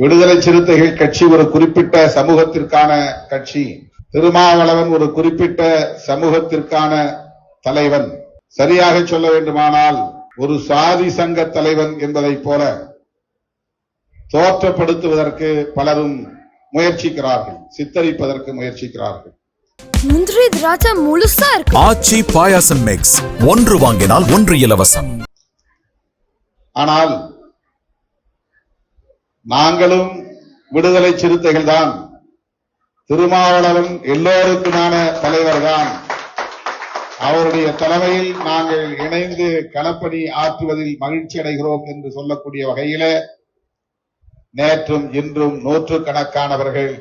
விடுதலை சிறுத்தைகள் கட்சி ஒரு குறிப்பிட்ட சமூகத்திற்கான கட்சி. திருமாவளவன் ஒரு குறிப்பிட்ட சமூகத்திற்கான தலைவன். சரியாக சொல்ல வேண்டுமானால் ஒரு சாதி சங்க தலைவன் என்பதைப் போல தோற்றப்படுத்துவதற்கு பலரும் முயற்சிக்கிறார்கள் சித்தரிப்பதற்கு முயற்சிக்கிறார்கள். முந்திரி திராட்சை முழுசா இருக்கு. ஆச்சி பாயாசம் மிக்ஸ் ஒன்று வாங்கினால் ஒன்று இலவசம். ஆனால் நாங்களும் விடுதலை சிறுத்தைகள் தான் திருமாவளவன் எல்லோருக்குமான தலைவர் தான் அவருடைய தலைமையில் நாங்கள் இணைந்து களப்பணி ஆற்றுவதில் மகிழ்ச்சி அடைகிறோம் என்று சொல்லக்கூடிய வகையில நேற்றும் இன்றும் நூற்று கணக்கானவர்கள்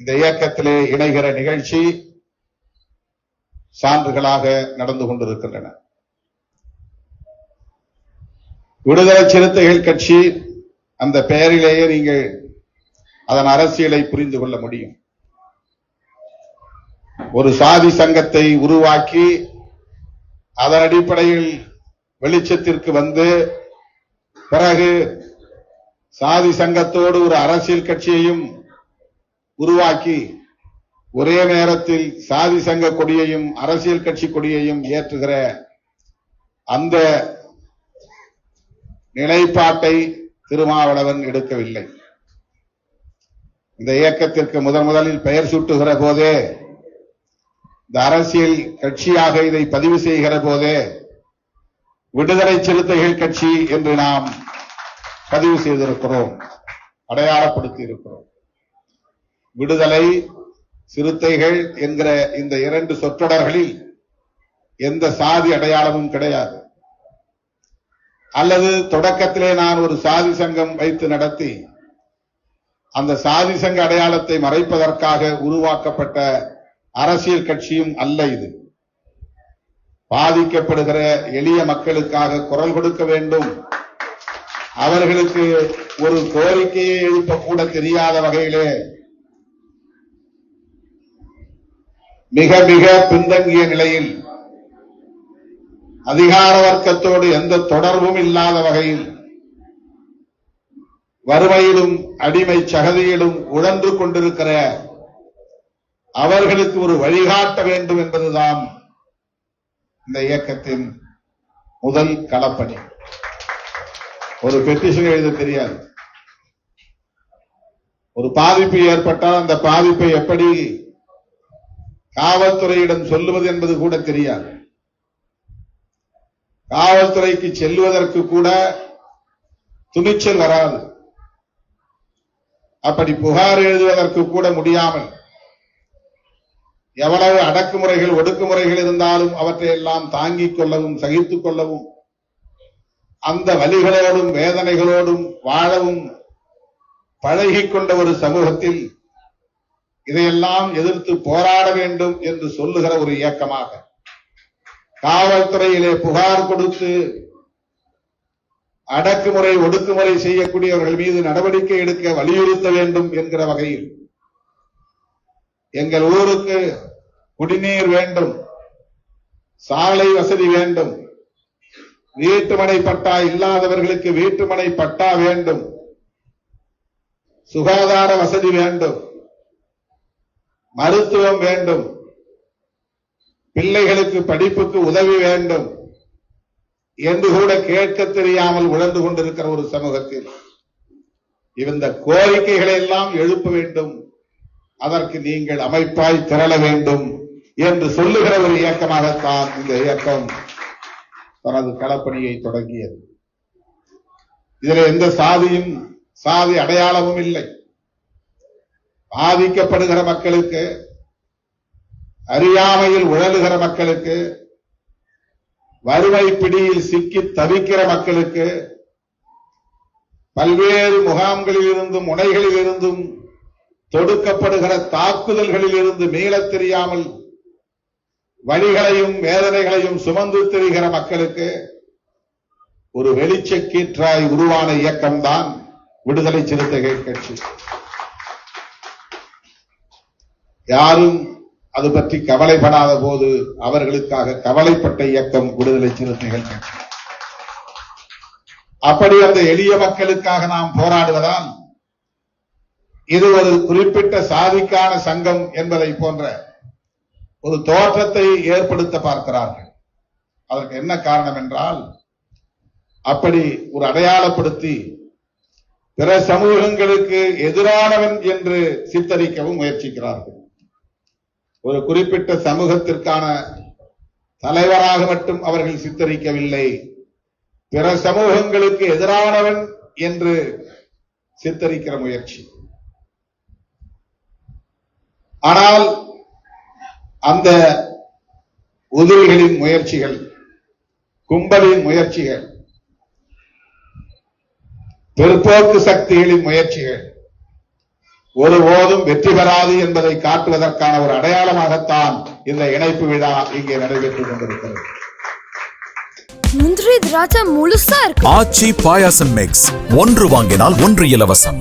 இந்த இயக்கத்திலே இணைகிற நிகழ்ச்சி சான்றுகளாக நடந்து கொண்டிருக்கின்றன. விடுதலை சிறுத்தைகள் கட்சி அந்த பெயரிலேயே நீங்கள் அதன் அரசியலை புரிந்து கொள்ள முடியும். ஒரு சாதி சங்கத்தை உருவாக்கி அதன் அடிப்படையில் வெளிச்சத்திற்கு வந்து பிறகு சாதி சங்கத்தோடு ஒரு அரசியல் கட்சியையும் உருவாக்கி ஒரே நேரத்தில் சாதி சங்க கொடியையும் அரசியல் கட்சி கொடியையும் ஏற்றுகிற அந்த நிலைப்பாட்டை திருமாவளவன் எடுக்கவில்லை. இந்த இயக்கத்திற்கு முதன் முதலில் பெயர் சூட்டுகிற போதே இந்த அரசியல் கட்சியாக இதை பதிவு செய்கிற போதே விடுதலை சிறுத்தைகள் கட்சி என்று நாம் பதிவு செய்திருக்கிறோம் அடையாளப்படுத்தி இருக்கிறோம் விடுதலை சிறுத்தைகள் என்கிற இந்த இரண்டு சொற்றொடர்களில் எந்த சாதி அடையாளமும் கிடையாது. அல்லது தொடக்கத்திலே நான் ஒரு சாதி சங்கம் வைத்து நடத்தி அந்த சாதி சங்க அடையாளத்தை மறைப்பதற்காக உருவாக்கப்பட்ட அரசியல் கட்சியும் அல்ல இது. பாதிக்கப்படுகிற எளிய மக்களுக்காக குரல் கொடுக்க வேண்டும். அவர்களுக்கு ஒரு கோரிக்கையை எழுப்ப கூட தெரியாத வகையிலே மிக மிக பின்தங்கிய நிலையில் அதிகார வர்க்கத்தோடு எந்த தொடர்பும் இல்லாத வகையில் வறுமையிலும் அடிமை சகதியிலும் உழன்று கொண்டிருக்கிற அவர்களுக்கு ஒரு வழிகாட்ட வேண்டும் என்பதுதான் இந்த இயக்கத்தின் முதல் களப்பணி. ஒரு பெட்டிஷன் எழுத தெரியாது. ஒரு பாதிப்பு ஏற்பட்டால் அந்த பாதிப்பை எப்படி காவல்துறையிடம் சொல்லுவது என்பது கூட தெரியாது. காவல்துறைக்கு செல்வதற்கு கூட துணிச்சல் வராது. அப்படி புகார் எழுதுவதற்கு கூட முடியாமல் எவ்வளவு அடக்குமுறைகள் ஒடுக்குமுறைகள் இருந்தாலும் அவற்றை எல்லாம் தாங்கிக் கொள்ளவும் சகித்துக் கொள்ளவும் அந்த வழிகளோடும் வேதனைகளோடும் வாழவும் பழகிக் கொண்ட ஒரு சமூகத்தில் இதையெல்லாம் எதிர்த்து போராட வேண்டும் என்று சொல்லுகிற ஒரு இயக்கமாக காவல்துறையிலே புகார் கொடுத்து அடக்குமுறை ஒடுக்குமுறை செய்யக்கூடியவர்கள் மீது நடவடிக்கை எடுக்க வலியுறுத்த வேண்டும் என்கிற வகையில் எங்கள் ஊருக்கு குடிநீர் வேண்டும் சாலை வசதி வேண்டும் வீட்டுமனை பட்டா இல்லாதவர்களுக்கு வீட்டுமனை பட்டா வேண்டும் சுகாதார வசதி வேண்டும் மருத்துவம் வேண்டும். பிள்ளைகளுக்கு படிப்புக்கு உதவி வேண்டும் என்று கூட கேட்க தெரியாமல் உழந்து கொண்டிருக்கிற ஒரு சமூகத்தில் இந்த கோரிக்கைகளை எல்லாம் எழுப்ப வேண்டும். அதற்கு நீங்கள் அமைப்பாய் திரள வேண்டும் என்று சொல்லுகிற ஒரு இயக்கமாகத்தான் இந்த இயக்கம் தனது களப்பணியை தொடங்கியது. இதில் எந்த சாதியும் சாதி அடையாளமும் இல்லை. பாதிக்கப்படுகிற மக்களுக்கு அறியாமையில் உழலுகிற மக்களுக்கு வறுமை பிடியில் சிக்கி தவிக்கிற மக்களுக்கு பல்வேறு முகாம்களில் இருந்தும் முனைகளில் இருந்தும் தொடுக்கப்படுகிற தாக்குதல்களில் இருந்து மீளத் தெரியாமல் வழிகளையும் வேதனைகளையும் சுமந்து திரிகிற மக்களுக்கு ஒரு வெளிச்சக்கீற்றாய் உருவான இயக்கம்தான் விடுதலை சிறுத்தைகள் கட்சி. யாரும் அது பற்றி கவலைப்படாத போது அவர்களுக்காக கவலைப்பட்ட இயக்கம் விடுதலை சிறுத்தைகள் அப்படி அந்த எளிய மக்களுக்காக நாம் போராடுவதால் இது ஒரு குறிப்பிட்ட சாதிக்கான சங்கம் என்பதை போன்ற ஒரு தோற்றத்தை ஏற்படுத்த பார்க்கிறார்கள். அதற்கு என்ன காரணம் என்றால் அப்படி ஒரு அடையாளப்படுத்தி பிற சமூகங்களுக்கு எதிரானவன் என்று சித்தரிக்கவும் முயற்சிக்கிறார்கள். ஒரு குறிப்பிட்ட சமூகத்திற்கான தலைவராக மட்டும் அவர்கள் சித்தரிக்கவில்லை. பிற சமூகங்களுக்கு எதிரானவன் என்று சித்தரிக்கிற முயற்சி. ஆனால் அந்த உதவிகளின் முயற்சிகள் கும்பலின் முயற்சிகள் பிற்போக்கு சக்திகளின் முயற்சிகள் ஒருபோதும் வெற்றி பெறாது என்பதை காட்டுவதற்கான ஒரு அடையாளமாகத்தான் இந்த இணைப்பு விழா இங்கே நடைபெற்றுக் கொண்டிருக்கிறது. முந்திரி திராட்சை முழுசா இருக்கு. ஆச்சி பாயாசம் மிக்ஸ் ஒன்று வாங்கினால் ஒன்று இலவசம்.